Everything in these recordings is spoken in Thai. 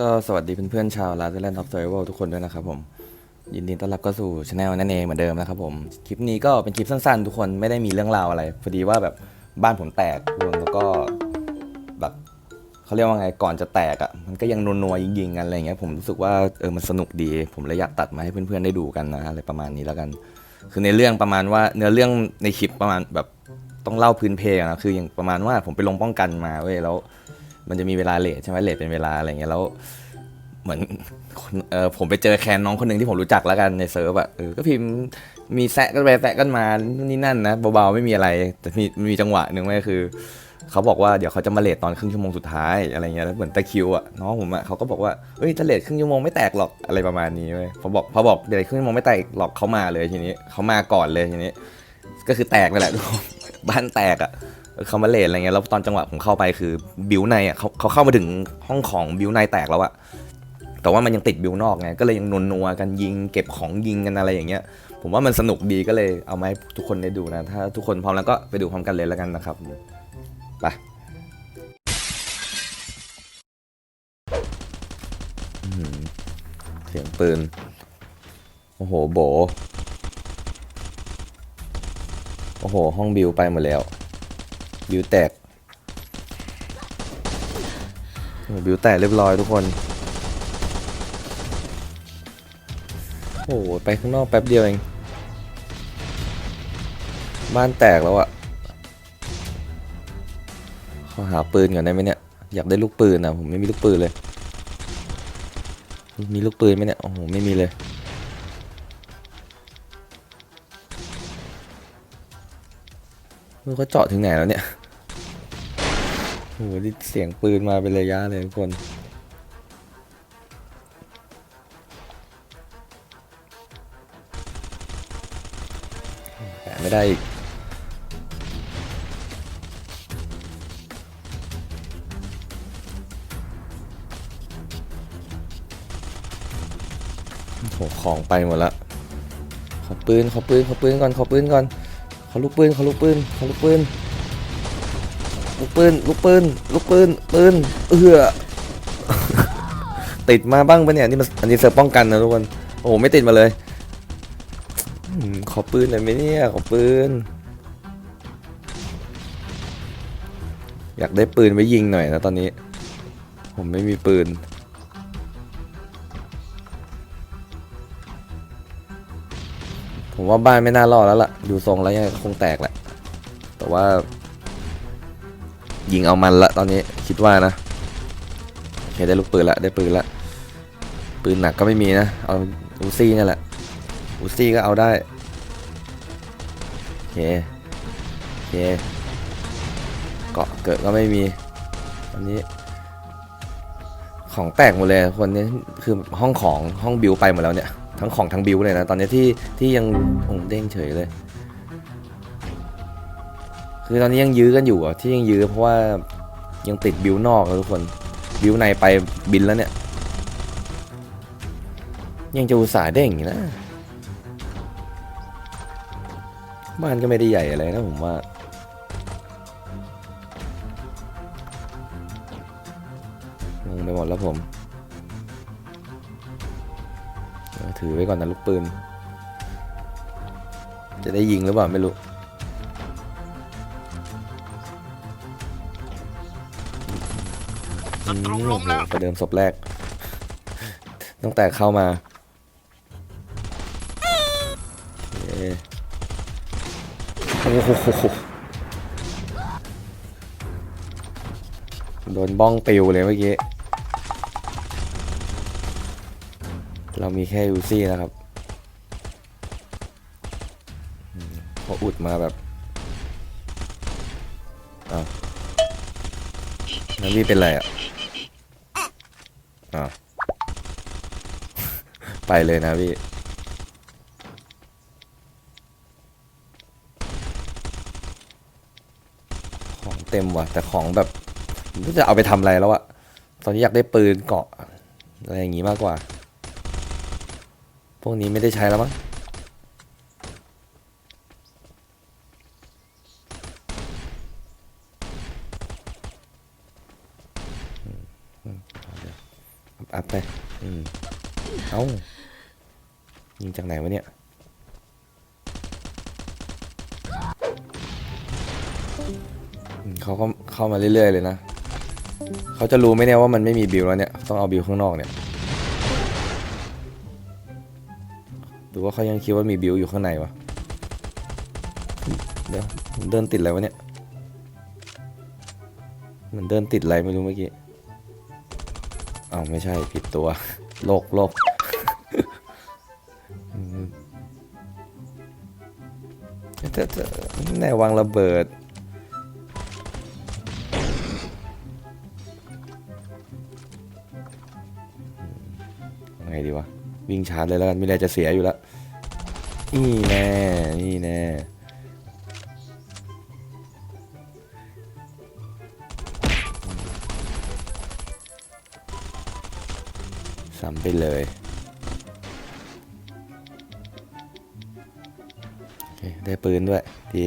ก็สวัสดีเพื่อนๆชาวลาสเซเลนท็อปเซอร์เวทุกคนด้วยนะครับผม ยินดีต้อนรับเข้าสู่ช anel นั่นเองเหมือนเดิมนะครับผม คลิปนี้ก็เป็นคลิปสั้นๆ ทุกคนไม่ได้มีเรื่องราวอะไร พอดีว่าแบบบ้านผมแตกทุกคนแล้วก็แบบเขาเรียกว่าไงก่อนจะแตกอะ่ะมันก็ยังนัวๆยิงๆกันอะไรอย่างเงี้ยผมรู้สึกว่าเออมันสนุกดี ผมเลยอยากตัดมาให้เพื่อนๆได้ดูกันนะอะไรประมาณนี้แล้วกัน คือในเรื่องประมาณว่าเนื้อเรื่องในคลิปประมาณแบบต้องเล่าพื้นเพอะนะคืออย่างประมาณว่าผมไปลงป้องกันมาเว้ยแล้ว มันจะมีเวลาเลทใช่ไหมเลทเป็นเวลาอะไรเงี้ยแล้วเหมือนเออผมไปเจอแคนน้องคนหนึ่งที่ผมรู้จักแล้วกันในเซิร์ฟอะเออก็พิมพ์มีแซะกันไปแซะกันมานี่นั่นนะเบาๆไม่มีอะไรแต่มีมีจังหวะหนึ่งไว้คือเขาบอกว่าเดี๋ยวเขาจะมาเลทตอนครึ่งชั่วโมงสุดท้ายอะไรเงี้ยแล้วเหมือนตะคิวอะน้องผมอะเขาก็บอกว่าเอ้ยถ้าเลทครึ่งชั่วโมงไม่แตกหรอกอะไรประมาณนี้เว้ยพอบอกพอบอกเลทครึ่งชั่วโมงไม่แตกหรอกเขามาเลยทีนี้เขามาก่อนเลยทีนี้ ก็คือแตกนั่นแหละบ้านแตกอะ เขามาเลนอะไรเงี้ยแล้วตอนจังหวะผมเข้าไปคือบิวในอะเขาเขาเข้ามาถึงห้องของบิวในแตกแล้วอะแต่ว่ามันยังติดบิวนอกไงก็เลยยังนนัวกันยิง เก็บของยิงกันอะไรอย่างเงี้ย ผมว่ามันสนุกดีก็เลยเอามาให้ทุกคนได้ดูนะ ถ้าทุกคนพร้อมแล้วก็ไปดูพร้อมกันเลยแล้วกันนะครับไปเสียงปืน โอ้โหโบ โอ้โห ห้องบิวไปหมดแล้ว บิวแตกบิวแตกเรียบร้อยทุกคน โอ้โหไปข้างนอกแป๊บเดียวเอง บ้านแตกแล้วอะขอหาปืนก่อนได้ไหมเนี่ย อยากได้ลูกปืนอะผมไม่มีลูกปืนเลย มีลูกปืนไหมเนี่ย โอ้โห ไม่มีเลยมันก็เจาะถึงไหนแล้วเนี่ย โอ้โหนี่เสียงปืนมาเป็นระยะเลยทุกคนแปะไม่ได้อีกโหของไปหมดละ ขอปืน ขอปืน ขอปืนก่อน ขอปืนก่อน ขอลูกปืน ขอลูกปืน ขอลูกปืน ลูกปืนลูกปืนลูกปืนปืนเอือติดมาบ้างปะเนี่ยนี่มันอันนี้เซิร์ป้องกันนะทุกคนโอ้โหไม่ติดมาเลยอืมขอปืนหน่อยไหมเนี่ยขอปืน อยากได้ปืนไว้ยิงหน่อยนะตอนนี้ ผมไม่มีปืนผมว่าบ้านไม่น่ารอดแล้วล่ะ ดูทรงแล้วยังคงแตกแหละ แต่ว่า ยิงเอามันละตอนนี้คิดว่านะโอเคได้ลูกปืนละได้ปืนละปืนหนักก็ไม่มีนะเอาอูซี่นี่แหละอูซี่ก็เอาได้โอเคโอเคเกาะเกิดก็ไม่มีอันนี้ ของแตกหมดเลยคนนี้คือห้องของห้องบิวไปหมดแล้วเนี่ยทั้งของทั้งบิวเลยนะตอนนี้ที่ที่ยังโอ้เด้งเฉยเลย คือตอนนี้ยังยื้อกันอยู่อะที่ยังยื้อเพราะว่ายังติดบิวนอกนะทุกคนบิวในไปบินแล้วเนี่ย ยังจะอุตส่าห์เด้งอยู่นะบ้านก็ไม่ได้ใหญ่อะไรนะผมว่างงไปหมดแล้วผม ถือไว้ก่อนนะลูกปืน จะได้ยิงหรือเปล่าไม่รู้ ศัตรูล้มแล้วประเดิมศพแรก ตั้งแต่เข้ามาโอ้โหโดนบ้องปิวเลยเมื่อกี้ เรามีแค่ยูซี่นะครับพออุดมาแบบอ้าวนั่นพี่เป็นไรอะ อไปเลยนะพี่ ของเต็มว่ะ แต่ของแบบไม่จะเอาไปทำอะไรแล้วอะตอนนี้อยากได้ปืนเกาะอะไรอย่างงี้มากกว่า พวกนี้ไม่ได้ใช้แล้วมั้ง ไปอืม เอ้ายิงจากไหนวะเนี่ยเขาก็เข้ามาเรื่อย ๆ เลยนะ เขาจะรู้ไหมเนี่ยว่ามันไม่มีบิลแล้วเนี่ย ต้องเอาบิลข้างนอกเนี่ยหรือว่าเขายังคิดว่ามีบิลอยู่ข้างในวะ เดี๋ยวเดินติดอะไรวะเนี่ย มันเดินติดอะไรไม่รู้เมื่อกี้อ้าวไม่ใช่ผิดตัว โลกโลก เธอเธอแน่วางระเบิด ไงดีวะ วิ่งชาร์จเลยแล้วกันมีอะไรจะเสียอยู่แล้ว นี่แน่ นี่แน่ซ้ำไปเลย ได้ปืนด้วยดี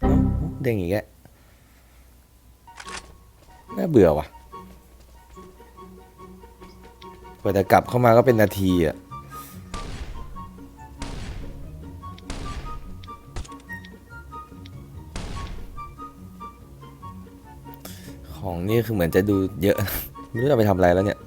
เอ้าเด้งอีกแกน่าเบื่อว่ะกว่าจะกลับเข้ามาก็เป็นนาทีอะของนี่คือเหมือนจะดูเยอะ ไม่รู้จะไปทำอะไรแล้วเนี่ย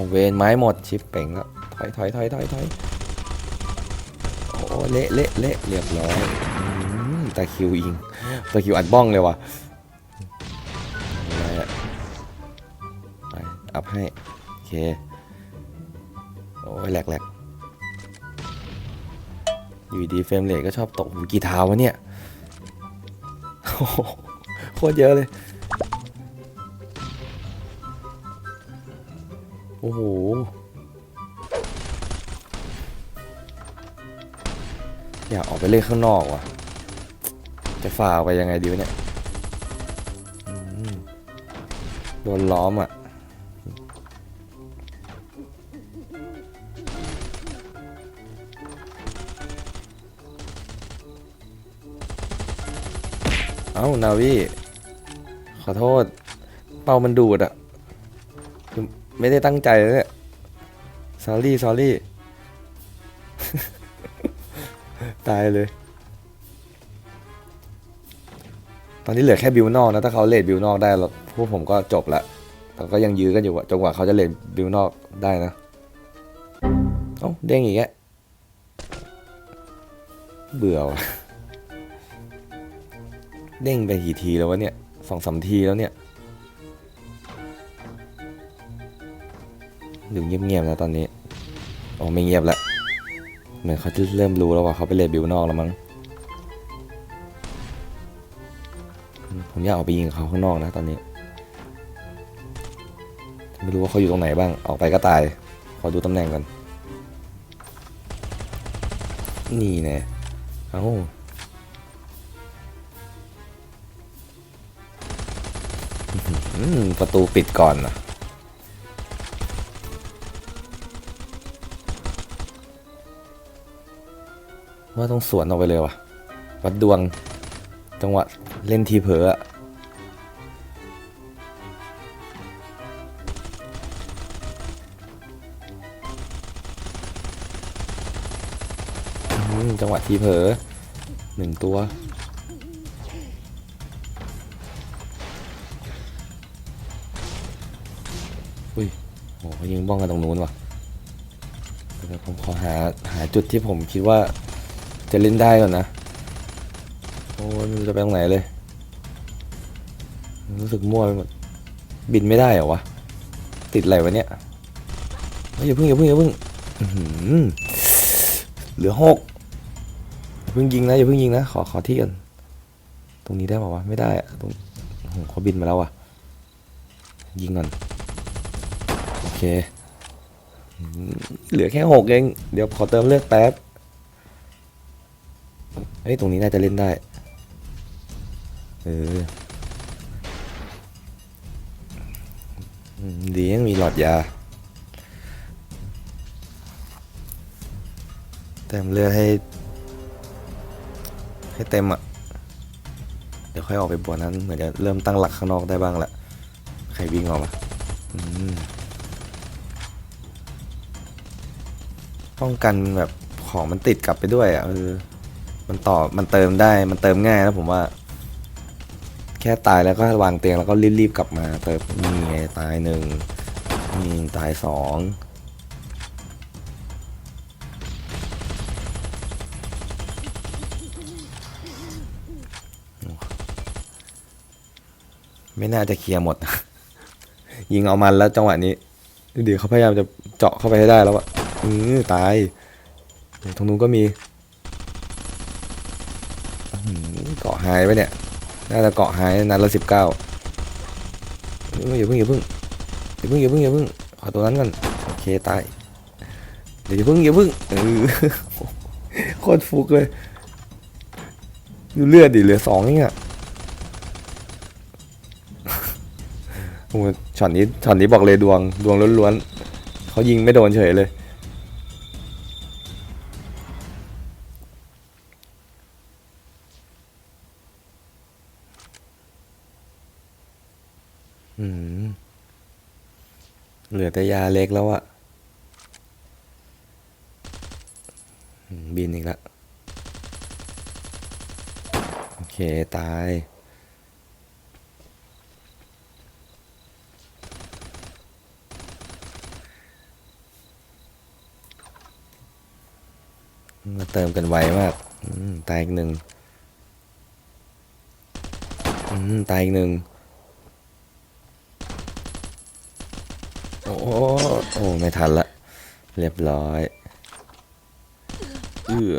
เอาเวนไม้หมดชิปเป่งแล้วถอยถอยถอยถอยถอยโอ้เละเละเละเรียบร้อยตาคิวยิงตาคิวอัดบ้องเลยว่ะไรอะไปอัพให้โอเคโอ้ยแหลกแหลกอยู่ดีเฟรมเรทก็ชอบตกหูกี่เท้าวะเนี่ยโอ้โหโคตรเยอะเลย โอ้โห อยากออกไปเล่นข้างนอกว่ะ จะฝ่าไปยังไงดีวะเนี่ยโดนล้อมอะ เอ้า นาวีขอโทษ เป้ามันดูดอะ ไม่ได้ตั้งใจเลยเนี่ย s อรี่ s อรี่ ตายเลย ตอนนี้เหลือแค่บิวนอกนะ ถ้าเขาเลดบิวนอกได้แล้วพวกผมก็จบละแต่ก็ยังยื้อกันอยู่อะจนกว่าเขาจะเลดบิวนอกได้นะเอ้าเด้งอีกแกเบื่อว่ะเด้งไปกี่ทีแล้ววะเนี่ยสองสามทีแล้วเนี่ย ดูเงียบๆนะตอนนี้ โอ๋อไม่เงียบละ เหมือนเขาจะเริ่มรู้แล้วว่าเขาไปเลบิวนอกแล้วมั้ง ผมอยากออกไปยิงเขาข้างนอกนะตอนนี้ ไม่รู้ว่าเขาอยู่ตรงไหนบ้าง ออกไปก็ตาย ขอดูตำแหน่งก่อน นี่แน่เอ้าประตูปิดก่อนนะ ว่าต้องสวนออกไปเลยว่ะ วัดดวง จังหวะเล่นทีเผลออะจังหวะทีเผลอหนึ่งตัวอุ้ยโหเขายิงบ้องกันตรงนู้นว่ะเดี๋ยวผมขอหาหาจุดที่ผมคิดว่า จะเล่นได้ก่อนนะ โอ้ยม่รู้จะไปตรงไหนเลย รู้สึกมั่วไปหมด บินไม่ได้เหรอวะ ติดอะไรวะเนี่ยเฮ้ยอย่าเพิ่งอย่าเพิ่งอย่าเพิ่งเหลือหกอย่าเพิ่งยิงนะอย่าเพิ่งยิงนะขอขอที่กัน ตรงนี้ได้ป่าวะไม่ได้อะตรงโอ้โหเขาบินมาแล้วอะยิงก่อนโอเค เหลือแค่หกเอง เดี๋ยวขอเติมเลือดแป๊บ เฮ้ยตรงนี้น่าจะเล่นได้ เออดียังมีหลอดยา เต็มเลือดให้ ให้เต็มอะ เดี๋ยวค่อยออกไปบวชนั้น เหมือนจะเริ่มตั้งหลักข้างนอกได้บ้างละ ใครวิ่งออกมาป้องกันแบบของมันติดกลับไปด้วยอะเออ มันต่อมันเติมได้มันเติมง่ายนะผมว่า แค่ตายแล้วก็วางเตียงแล้วก็รีบๆกลับมาเติมนี่ไงตายหนึ่งนี่ตายสองไม่น่าจะเคลียร์หมด ยิงเอามันแล้วจังหวะนี้ดูดิเขาพยายามจะเจาะเข้าไปให้ได้แล้วอะอือตายตรงนู้นก็มี เกาะหายไปเนี่ย น่าจะเกาะหายนัดละสิบเก้าอย่าเพิ่งอย่าเพิ่งอย่าเพิ่งอย่าเพิ่งอย่าเพิ่งขอตัวนั้นก่อนโอเคตายเดี๋ยวอย่าเพิ่งอย่าเพิ่งเออโคตรฟุกเลยดูเลือดดิเหลือสองนี่อะโอ้ช็อตนี้ช็อตนี้บอกเลยดวงดวงล้วนๆเขายิงไม่โดนเฉยเลย อืม เหลือแต่ยาเล็กแล้วอะบินอีกแล้วโอเค ตาย มาเติมกันไวมากตายอีกหนึ่งตายอีกหนึ่ง โอ้โหโอ้ไม่ทันละ เรียบร้อยเอือ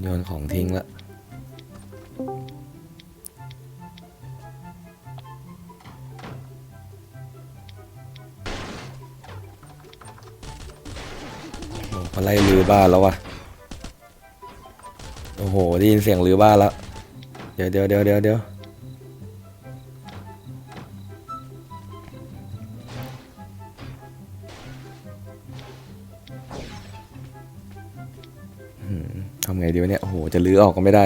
โยนของทิ้งละโอ้เขาไล่ลือบ้านแล้ววะ ได้ยินเสียงลือบ้านแล้ว เดี๋ยวเดี๋ยวเดี๋ยวเดี๋ยวเดี๋ยวทำไงดีวะเนี่ย โอ้โห จะลื้อออกก็ไม่ได้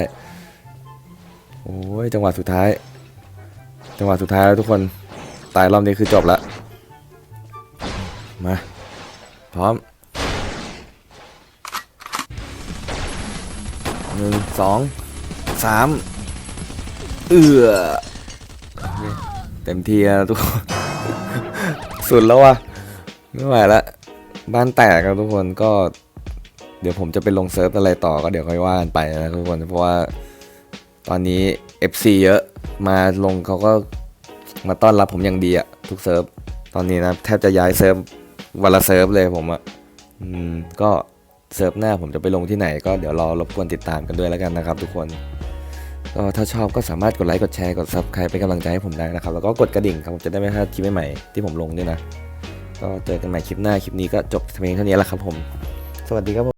โอ้ย จังหวะสุดท้าย จังหวะสุดท้ายแล้วทุกคน ตายรอบนี้คือจบละ มา พร้อม หนึ่งสองสามเอือเต็มที่แล้วทุกคนสุดแล้ววะไม่ไหวละบ้านแตกแล้วทุกคนก็ เดี๋ยวผมจะไปลงเซิร์ฟอะไรต่อก็เดี๋ยวค่อยว่ากันไปนะทุกคนเพราะว่าตอนนี้ FC เยอะมาลงเขาก็มาต้อนรับผมอย่างดีอะทุกเซิร์ฟตอนนี้นะแทบจะย้ายเซิร์ฟวันละเซิร์ฟเลยผมอะอืมก็ เซิร์ฟหน้าผมจะไปลงที่ไหนก็เดี๋ยวรอรบกวนติดตามกันด้วยแล้วกันนะครับ ทุกคนก็ถ้าชอบก็สามารถกดไลค์กดแชร์กดซับใครเป็นกำลังใจให้ผมได้นะครับ แล้วก็กดกระดิ่งครับผมจะได้ไม่พลาดคลิปใหม่ๆที่ผมลงด้วยนะ ก็เจอกันใหม่คลิปหน้าคลิปนี้ก็จบเพียงเท่านี้แล้วครับผม สวัสดีครับผม